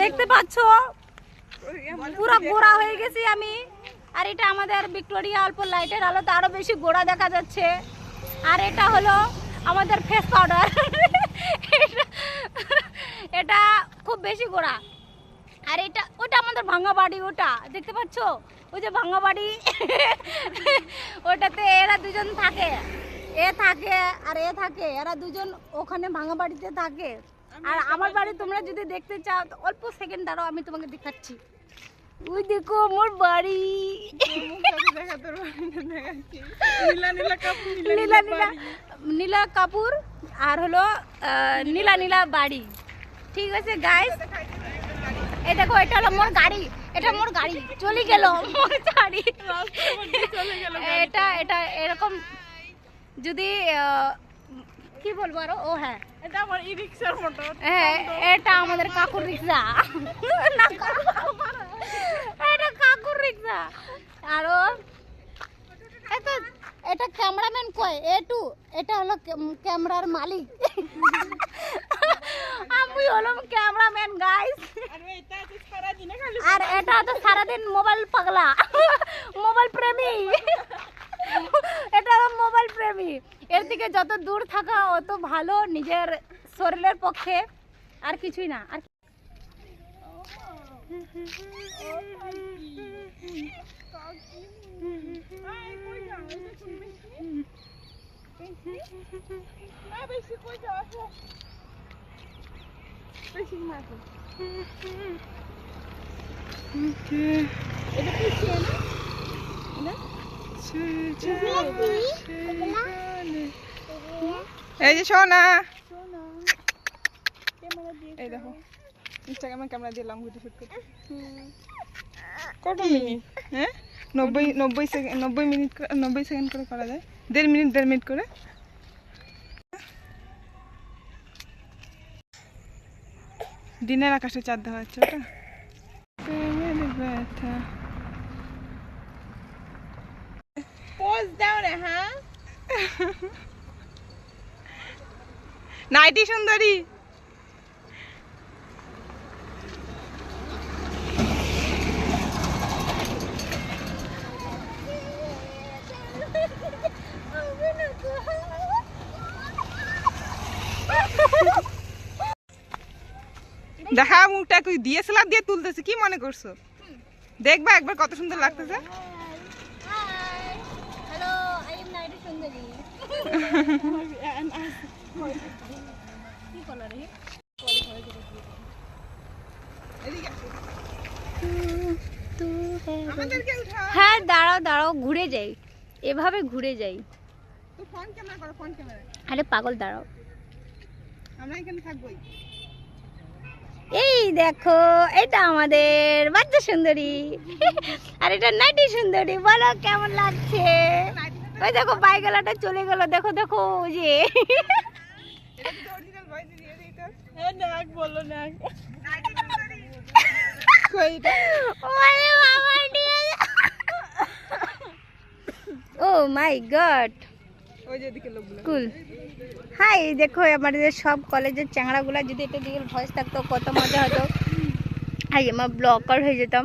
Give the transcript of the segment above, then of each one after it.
দেখতে পাচ্ছ? পুরো গোড়া হয়ে গেছি আমি। আর এটা আমাদের ভিক্টোরিয়া অল্প লাইটের আলোতে আরও বেশি গোড়া দেখা যাচ্ছে। আর এটা হলো আমাদের ফেস পাউডার এটা খুব বেশি গোড়া। আর এটা, ওটা আমাদের ভাঙা বাড়ি, ওটা। দেখতে পাচ্ছ? ওই যে ভাঙা বাড়ি। ওটাতে এরা দুজন থাকে। এ থাকে আর এ থাকে। এরা দুজন ওখানে ভাঙা বাড়িতে থাকে। আর আমার বাড়ি তোমরা যদি দেখতে চাও অল্প সেকেন্ড দাঁড়াও আমি তোমাকে দেখাচ্ছি। ওই দেখো আমার বাড়ি। নীলা নীলা নীলা কাপুর আর হলো নীলা নীলা বাড়ি। ঠিক আছে গাইস এই দেখো এটা হলো মোর গাড়ি এটা মোর গাড়ি। চলে গেল মোর গাড়ি। এটা এটা এরকম যদি কি বলব আরও? ও হ্যাঁ। এটা আমার ই রিক্সার মতো হ্যাঁ এটা আমাদের কাকুর রিক্সা না এটা কাকুর রিক্সা আরও এটা এটা ক্যামেরাম্যান কয়? এ টু এটা হলো ক্যামেরার মালিক। আমি হলাম ক্যামেরাম্যান গাইস এটা আর এটা তো সারাদিন মোবাইল পাগলা মোবাইল প্রেমী এটা হলো প্রেমী এর থেকে যত দূর থাকা অত ভালো নিজের শরীরের পক্ষে। আর কিছুই না আর আই এটা কোন বেশি আই বেশি কই যাও আসো বেশি না তো এটা পিছিয়ে না এই যে সোনা। এই দেখো ইনস্টাগ্রামে ক্যামেরা দিয়ে লং ভিডিও শুট করতে কত মিনিট হ্যাঁ? নব্বই নব্বই সেকেন্ড নব্বই মিনিট করে- নব্বই সেকেন্ড করে করা যায়। দেড় মিনিট দেড় মিনিট করে। দিনের আকাশে চাঁদ দেখা যাচ্ছে ওটা। ব্যথা। দাও না হ্যাঁ নাইটি সুন্দরী। দেখা, মুখটা তুই ডিএসএলআর দিয়ে তুলতেছে, কি মনে করছ? দেখবা একবার কত সুন্দর লাগতেছে। হ্যাঁ দাঁড়াও দাঁড়াও, ঘুরে যাই। এভাবে ঘুরে যাই। আরে পাগল, দাঁড়াও। এই দেখো, এটা আমাদের বাচ্চা সুন্দরী আর এটা নাইটি সুন্দরী বলো, কেমন লাগছে? ওই দেখো বাইগালাটা চলে গেল। দেখো দেখো যে। হ্যাঁ ও মাই গড। ওই যে কুল। হাই দেখো আমাদের সব কলেজের চ্যাংড়াগুলা যদি এটা দিকে ভয়েস থাকতো কত মজা হতো। হাই আমার ব্লকার হয়ে যেতাম।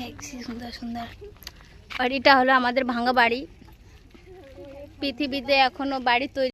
সেক্সি সুন্দর সুন্দর। আর এটা হলো আমাদের ভাঙা বাড়ি। পৃথিবীতে এখনও বাড়ি তৈরি